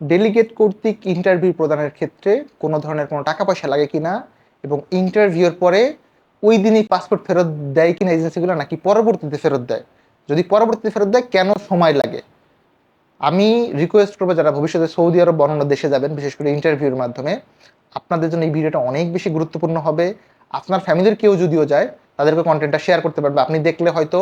Delegate কর্তৃক interview প্রদানের ক্ষেত্রে কোনো ধরনের কোনো টাকা পয়সা লাগে কিনা এবং ইন্টারভিউর পরে ওই দিনই পাসপোর্ট ফেরত দেয় কিনা এজেন্সিগুলো নাকি পরবর্তীতে ফেরত দেয়? যদি পরবর্তীতে ফেরত দেয়, কেন সময় লাগে? আমি রিকোয়েস্ট করব যারা ভবিষ্যতে সৌদি আরব অন্য দেশে যাবেন, বিশেষ করে ইন্টারভিউর মাধ্যমে, আপনাদের জন্য এই ভিডিওটা অনেক বেশি গুরুত্বপূর্ণ হবে। আপনার ফ্যামিলির কেউ যদিও যায়, তাদেরকে কন্টেন্টটা শেয়ার করতে পারবে। আপনি দেখলে হয়তো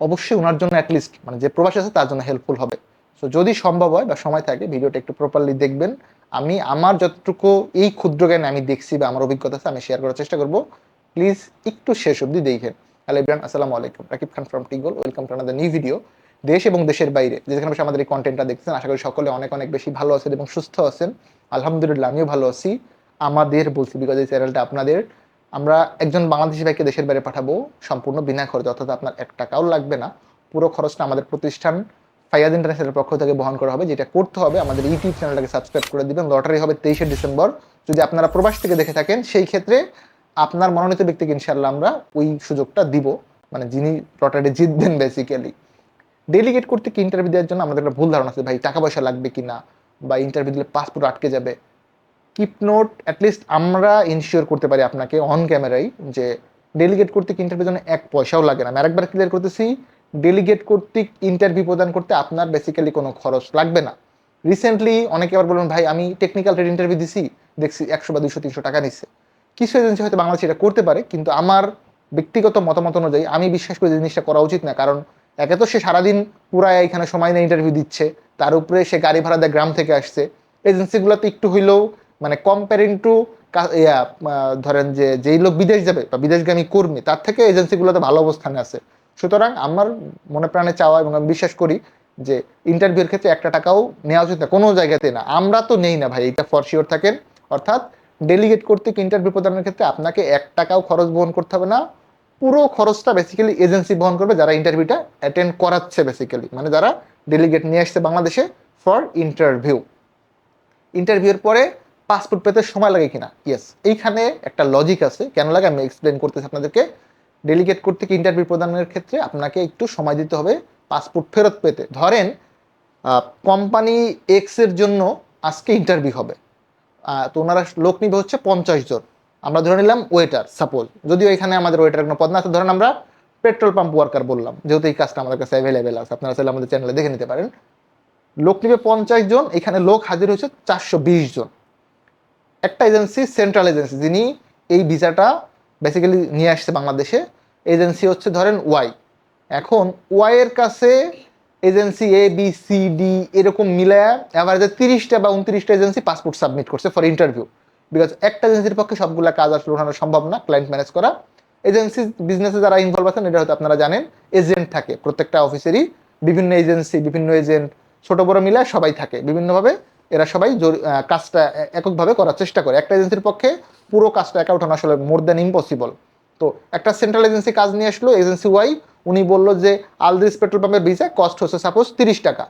অবশ্যই ওনার জন্য অ্যাটলিস্ট মানে যে প্রবাসী আছে তার জন্য হেল্পফুল হবে। সো যদি সম্ভব হয় বা সময় থাকে, ভিডিওটা একটু প্রপারলি দেখবেন। আমি আমার যতটুকু এই ক্ষুদ্র জ্ঞান আমি দেখছি বা আমার অভিজ্ঞতা আছে, আমি শেয়ার করার চেষ্টা করব। প্লিজ একটু শেষ অবধি দেখেন। হ্যালো ইব্রান আসসালামু আলাইকুম। Rakib Khan from টিগল welcome to another new video দেশ এবং দেশের বাইরে, যেখানে বসে আমাদের এই কন্টেন্টটা দেখছেন, আশা করি সকলে অনেক অনেক বেশি ভালো আছেন এবং সুস্থ আছেন। আলহামদুলিল্লাহ, আমিও ভালো আছি। আমাদের বলছি বিকজ এই চ্যানেলটা আপনাদের। আমরা একজন বাংলাদেশি ভাইকে দেশের বাইরে পাঠাবো, সম্পূর্ণ বিনা খরচে, অর্থাৎ আপনার এক টাকাও লাগবে না। পুরো খরচটা আমাদের প্রতিষ্ঠান ফাইয়াদ ইন্টারন্যাশনালের পক্ষ থেকে বহন করা হবে, যেটা করতে হবে, আমাদের ইউটিউব চ্যানেলটাকে সাবস্ক্রাইব করে দিবেন। লটারি হবে তেইশে ডিসেম্বর। যদি আপনারা প্রবাস থেকে দেখে থাকেন, সেই ক্ষেত্রে আপনার মনোনীত ব্যক্তিকে ইনশাল্লাহ আমরা ওই সুযোগটা দিব। মানে যিনি লটারি জিতবেন বেসিক্যালি ডেলিগেট করতে কি ইন্টারভিউ দেওয়ার জন্য আমাদের একটা ভুল ধারণা আছে, ভাই। টাকা পয়সা লাগবে কি না বা ইন্টারভিউ দিলে পাসপোর্ট আটকে যাবে? কিপ নোট অ্যাটলিস্ট আমরা ইনশিওর করতে পারি আপনাকে অন ক্যামেরাই যে ডেলিগেট কর্তৃক ইন্টারভিউ জন্য এক পয়সাও লাগে না। আমি আরেকবার ক্লিয়ার করতেছি ডেলিগেট কর্তৃক ইন্টারভিউ প্রদান করতে আপনার বেসিক্যালি কোনো খরচ লাগবে না। রিসেন্টলি অনেকে আবার বলবেন, ভাই, আমি টেকনিক্যাল ট্রেড ইন্টারভিউ দিছি, দেখছি একশো বা দুশো তিনশো টাকা নিচ্ছে। কিছু এজেন্সি হয়তো বাংলাদেশে এটা করতে পারে, কিন্তু আমার ব্যক্তিগত মতামত অনুযায়ী আমি বিশ্বাস করি জিনিসটা করা উচিত না, কারণ একে তো সে সারাদিন পুরায় এখানে সময় নিয়ে ইন্টারভিউ দিচ্ছে, তার উপরে সে গাড়ি ভাড়া দেয় গ্রাম থেকে আসছে। এজেন্সিগুলোতে একটু হইলেও মানে কম্পেয়ারিং টু ইয়া ধরেন যে, যেই লোক বিদেশ যাবে বা বিদেশগামী কর্মী, তার থেকে এজেন্সিগুলোতে ভালো অবস্থানে আছে। সুতরাং আমার মনে প্রাণে চাওয়া এবং আমি বিশ্বাস করি যে ইন্টারভিউর ক্ষেত্রে একটা টাকাও নেওয়া উচিত না, কোনো জায়গাতে না। আমরা তো নেই না ভাই, এটা ফর শিওর থাকেন। অর্থাৎ ডেলিগেট কর্তৃক ইন্টারভিউ প্রদানের ক্ষেত্রে আপনাকে এক টাকাও খরচ বহন করতে হবে না, পুরো খরচটা বেসিক্যালি এজেন্সি বহন করবে যারা ইন্টারভিউটা অ্যাটেন্ড করাচ্ছে বেসিক্যালি মানে যারা ডেলিগেট নিয়ে আসছে বাংলাদেশে ফর ইন্টারভিউ ইন্টারভিউর পরে পাসপোর্ট পেতে সময় লাগে কিনা? ইয়েস এইখানে একটা লজিক আছে। কেন লাগে? আমি এক্সপ্লেন করতেছি আপনাদেরকে। ডেলিগেট করতে কি ইন্টারভিউ প্রদানের ক্ষেত্রে আপনাকে একটু সময় দিতে হবে পাসপোর্ট ফেরত পেতে। ধরেন কোম্পানি এক্সের জন্য আজকে ইন্টারভিউ হবে। তো ওনারা লোক নিবে হচ্ছে পঞ্চাশ জন। আমরা ধরে নিলাম ওয়েটার সাপোজ যদিও এখানে আমাদের ওয়েটার কোনো পদ না আছে, ধরেন আমরা পেট্রোল পাম্প ওয়ার্কার বললাম। যেহেতু এই কাজটা আমাদের কাছে অ্যাভেলেবেল আছে, আপনারা চাইলে আমাদের চ্যানেলে দেখে নিতে পারেন। লোক নিবে পঞ্চাশ জন, এখানে লোক হাজির হয়েছে চারশো বিশ জন। একটা এজেন্সি সেন্ট্রাল এজেন্সি যিনি এই ভিসাটা বেসিক্যালি নিয়ে আসছে বাংলাদেশে। এজেন্সি হচ্ছে ধরেন ওয়াই এখন ওয়াই এর কাছে agency A B C D এরকম মিলায় অ্যাভারেজে তিরিশটা বা উনত্রিশটা এজেন্সি পাসপোর্ট সাবমিট করছে ফর ইন্টারভিউ বিকজ একটা এজেন্সির পক্ষে সবগুলো কাজ আসলে ওঠানো সম্ভব না ক্লায়েন্ট ম্যানেজ করা। এজেন্সি বিজনেসে যারা ইনভলভ আছেন, এটা হয়তো আপনারা জানেন এজেন্ট থাকে। প্রত্যেকটা অফিসেরই বিভিন্ন এজেন্সি বিভিন্ন এজেন্ট ছোট বড় মিলায় সবাই থাকে। বিভিন্নভাবে এরা সবাই কাজটা এককভাবে করার চেষ্টা করে। একটা এজেন্সির পক্ষে পুরো কাজটা একা ওঠানো আসলে মোর দ্যান ইম্পসিবল তো একটা সেন্ট্রাল এজেন্সি কাজ নিয়ে আসলো এজেন্সি ওয়াই উনি বলল যে আলদিস পেট্রোল পাম্পের ভিসা কস্ট হচ্ছে সাপোজ তিরিশ টাকা।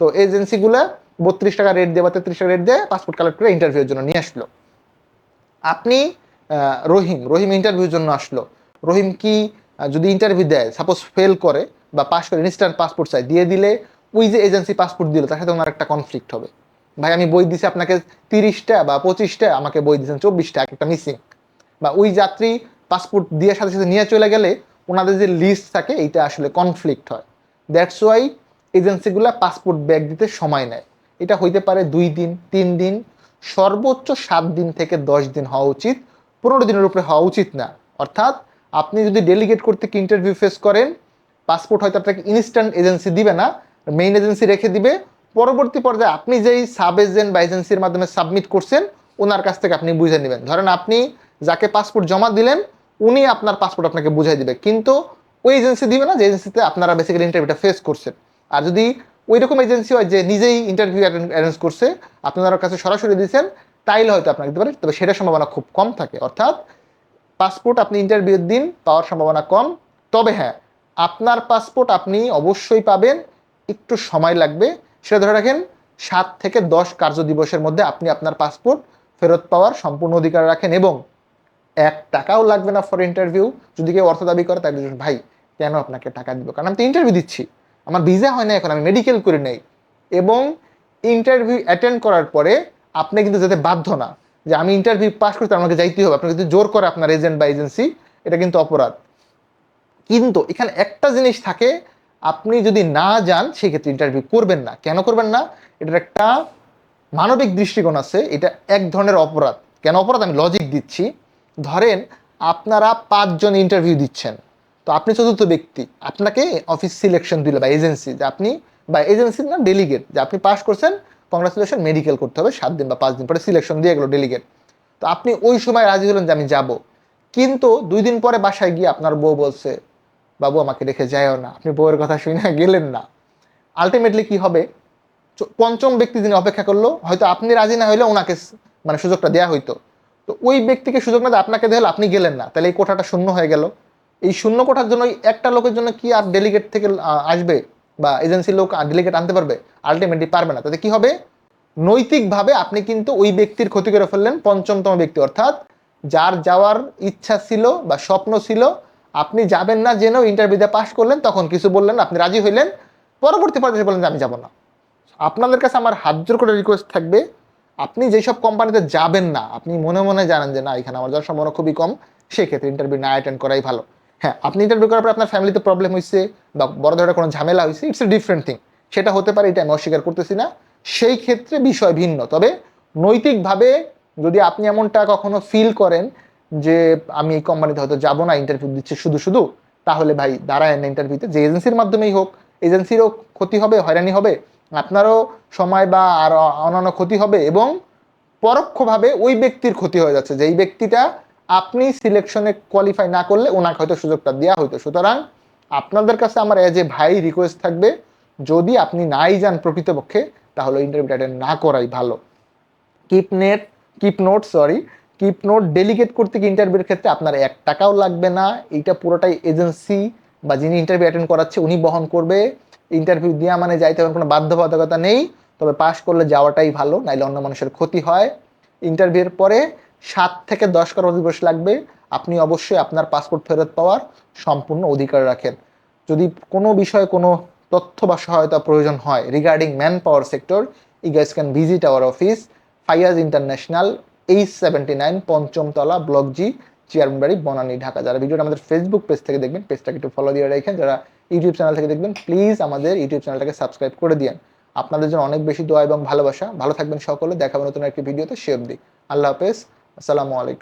তো এজেন্সিগুলো বত্রিশ টাকা রেট দিয়ে বা তেত্রিশ টাকা রেট দিয়ে পাসপোর্ট কালেক্ট করে ইন্টারভিউর জন্য নিয়ে আসলো। আপনি রহিম রহিম ইন্টারভিউর জন্য আসলো। রহিম কি যদি ইন্টারভিউ দেয় সাপোজ ফেল করে বা পাস করে ইনস্ট্যান্ট পাসপোর্ট চাই, দিয়ে দিলে ওই যে এজেন্সি পাসপোর্ট দিল, তার সাথে ওনার একটা কনফ্লিক্ট হবে। ভাই, আমি বই দিছি আপনাকে তিরিশটা বা পঁচিশটা, আমাকে বই দিয়েছেন চব্বিশটা, একটা মিসিং বা ওই যাত্রী পাসপোর্ট দিয়ে সাথে সাথে নিয়ে চলে গেলে ওনাদের যে লিস্ট থাকে, এইটা আসলে কনফ্লিক্ট হয়। দ্যাটস ওয়াই এজেন্সিগুলো পাসপোর্ট ব্যাগ দিতে সময় নেয়। এটা হইতে পারে দুই দিন, তিন দিন, সর্বোচ্চ সাত দিন থেকে দশ দিন হওয়া উচিত। পনেরো দিনের উপরে হওয়া উচিত না। অর্থাৎ আপনি যদি ডেলিগেট করতে কি ইন্টারভিউ ফেস করেন পাসপোর্ট হয়তো আপনাকে ইনস্ট্যান্ট এজেন্সি দিবে না মেইন এজেন্সি রেখে দিবে পরবর্তী পর্যায়ে আপনি যেই সাব এজেন্ট বা এজেন্সির মাধ্যমে সাবমিট করছেন ওনার কাছ থেকে আপনি বুঝে নেবেন। ধরেন আপনি যাকে পাসপোর্ট জমা দিলেন, উনি আপনার পাসপোর্ট আপনাকে বুঝাই দিবে। কিন্তু ওই এজেন্সি দিবে না, যে এজেন্সিতে আপনারা বেসিক্যালি ইন্টারভিউটা ফেস করছেন। আর যদি ওই রকম এজেন্সি হয় যে নিজেই ইন্টারভিউ অ্যারেঞ্জ করছে, আপনার কাছে সরাসরি দিয়েছেন, তাইলে হয়তো আপনাকে দিতে পারে তবে সেটার সম্ভাবনা খুব কম থাকে। অর্থাৎ পাসপোর্ট আপনি ইন্টারভিউর দিন পাওয়ার সম্ভাবনা কম। তবে হ্যাঁ আপনার পাসপোর্ট আপনি অবশ্যই পাবেন। একটু সময় লাগবে। সেটা ধরে রাখেন, সাত থেকে দশ কার্য দিবসের মধ্যে আপনি আপনার পাসপোর্ট ফেরত পাওয়ার সম্পূর্ণ অধিকার রাখেন এবং এক টাকাও লাগবে না ফর ইন্টারভিউ যদি কেউ অর্থ দাবি করে, তাহলে ভাই, কেন আপনাকে টাকা দিব? কারণ আমি তো ইন্টারভিউ দিচ্ছি। আমার ভিসা হয় না এখন, আমি মেডিকেল করে নেই। এবং ইন্টারভিউ অ্যাটেন্ড করার পরে আপনি কিন্তু যেতে বাধ্য না যে আমি ইন্টারভিউ পাস করতে আমাকে যাইতেই হবে। আপনাকে যদি জোর করে আপনার এজেন্ট বা এজেন্সি এটা কিন্তু অপরাধ। কিন্তু এখানে একটা জিনিস থাকে আপনি যদি না যান, সেক্ষেত্রে ইন্টারভিউ করবেন না। কেন করবেন না? এটার একটা মানবিক দৃষ্টিকোণ আছে। এটা এক ধরনের অপরাধ। কেন অপরাধ? আমি লজিক দিচ্ছি। ধরেন, আপনারা পাঁচজন ইন্টারভিউ দিচ্ছেন। তো আপনি চতুর্থ ব্যক্তি। আপনাকে অফিস সিলেকশন দিল বা এজেন্সি যে আপনি বা এজেন্সি না ডেলিগেট যে আপনি পাস করছেন কংগ্রাচুলেশন মেডিকেল করতে হবে সাত দিন বা পাঁচ দিন পরে সিলেকশন দিয়ে গেলো ডেলিগেট তো আপনি ওই সময় রাজি হলেন যে আমি যাব। কিন্তু দুই দিন পরে বাসায় গিয়ে আপনার বউ বলছে বাবু, আমাকে রেখে যায়ও না। আপনি বউয়ের কথা শুনে গেলেন না। আলটিমেটলি কি হবে? পঞ্চম ব্যক্তি যিনি অপেক্ষা করল, হয়তো আপনি রাজি না হইলে ওনাকে মানে সুযোগটা দেওয়া হইতো। তো ওই ব্যক্তিকে সুযোগ না আপনাকে দেওয়া আপনি গেলেন না। তাহলে এই কোঠাটা শূন্য হয়ে গেল। এই শূন্য কোঠার জন্য একটা লোকের জন্য কি আর ডেলিগেট থেকে আসবে? বা এজেন্সির লোক ডেলিগেট আনতে পারবে? আলটিমেটলি পারবে না। তাতে কি হবে? নৈতিকভাবে আপনি কিন্তু ওই ব্যক্তির ক্ষতি করে ফেললেন পঞ্চমতম ব্যক্তি। অর্থাৎ যার যাওয়ার ইচ্ছা ছিল বা স্বপ্ন ছিল আপনি যাবেন না জেনেও ইন্টারভিউতে পাশ করলেন, তখন কিছু বললেন, আপনি রাজি হইলেন, পরবর্তী পর্যায়ে বললেন যে আমি যাব না। আপনাদের কাছে আমার হাত জোর করে রিকোয়েস্ট থাকবে, আপনি যেসব কোম্পানিতে যাবেন না, আপনি মনে মনে জানেন যে, না, এখানে আমার যাওয়ার সম্ভাবনা খুবই কম, সেক্ষেত্রে ইন্টারভিউ না অ্যাটেন্ড করাই ভালো। হ্যাঁ আপনি ইন্টারভিউ করার পর আপনার ফ্যামিলিতে প্রবলেম হয়েছে বা বড় ধরনের কোনো ঝামেলা হয়েছে ইটস এ ডিফারেন্ট থিং সেটা হতে পারে, এটা আমি অস্বীকার করতেছি না। সেই ক্ষেত্রে বিষয় ভিন্ন। তবে নৈতিকভাবে যদি আপনি এমনটা কখনো ফিল করেন যে আমি এই কোম্পানিতে হয়তো যাব না ইন্টারভিউ দিচ্ছি শুধু শুধু, তাহলে ভাই দাঁড়ায় না ইন্টারভিউতে যে এজেন্সির মাধ্যমেই হোক এজেন্সিরও ক্ষতি হবে, হয়রানি হবে, আপনারও সময় বা আর অন্যান্য ক্ষতি হবে এবং পরোক্ষভাবে ওই ব্যক্তির ক্ষতি হয়ে যাচ্ছে। যে এই ব্যক্তিটা আপনি সিলেকশনে কোয়ালিফাই না করলে ওনাকে হয়তো সুযোগটা দেওয়া হইতো। সুতরাং আপনাদের কাছে আমার এজ এ ভাই রিকোয়েস্ট থাকবে, যদি আপনি নাই যান প্রকৃতপক্ষে, তাহলে ইন্টারভিউ অ্যাটেন্ড না করাই ভালো। Keep net keep note sorry keep note delegate করতে কি ইন্টারভিউর ক্ষেত্রে আপনার এক টাকাও লাগবে না। এইটা পুরোটাই এজেন্সি বা যিনি ইন্টারভিউ অ্যাটেন্ড করাচ্ছে, উনি বহন করবে। ইন্টারভিউ দেওয়া মানে যাইতে হবে, কোনো বাধ্যবাধকতা নেই। তবে পাশ করলে যাওয়াটাই ভালো, নাইলে অন্য মানুষের ক্ষতি হয়। ইন্টারভিউর পরে সাত থেকে দশ কর্মদিবস লাগবে। আপনি অবশ্যই আপনার পাসপোর্ট ফেরত পাওয়ার সম্পূর্ণ অধিকার রাখেন। যদি কোনো বিষয়ে কোনো তথ্য বা সহায়তা প্রয়োজন হয় regarding man power sector you can visit our office Faiyaz International H seventy nine পঞ্চমতলা block G Chairmanbari Banani Dhaka যারা ভিডিওটা আমাদের ফেসবুক পেজ থেকে দেখবেন পেজটাকে একটু ফলো দিয়ে রাখেন। যারা ইউটিউব চ্যানেল থেকে দেখবেন প্লিজ আমাদের ইউটিউব চ্যানেলটাকে সাবস্ক্রাইব করে দিন আপনাদের জন্য অনেক বেশি দোয়া এবং ভালোবাসা। ভালো থাকবেন সকলে। দেখাবেন নতুন একটি ভিডিওতে সে অব্দি আল্লাহ হাফেজ। আসসালামু আলাইকুম।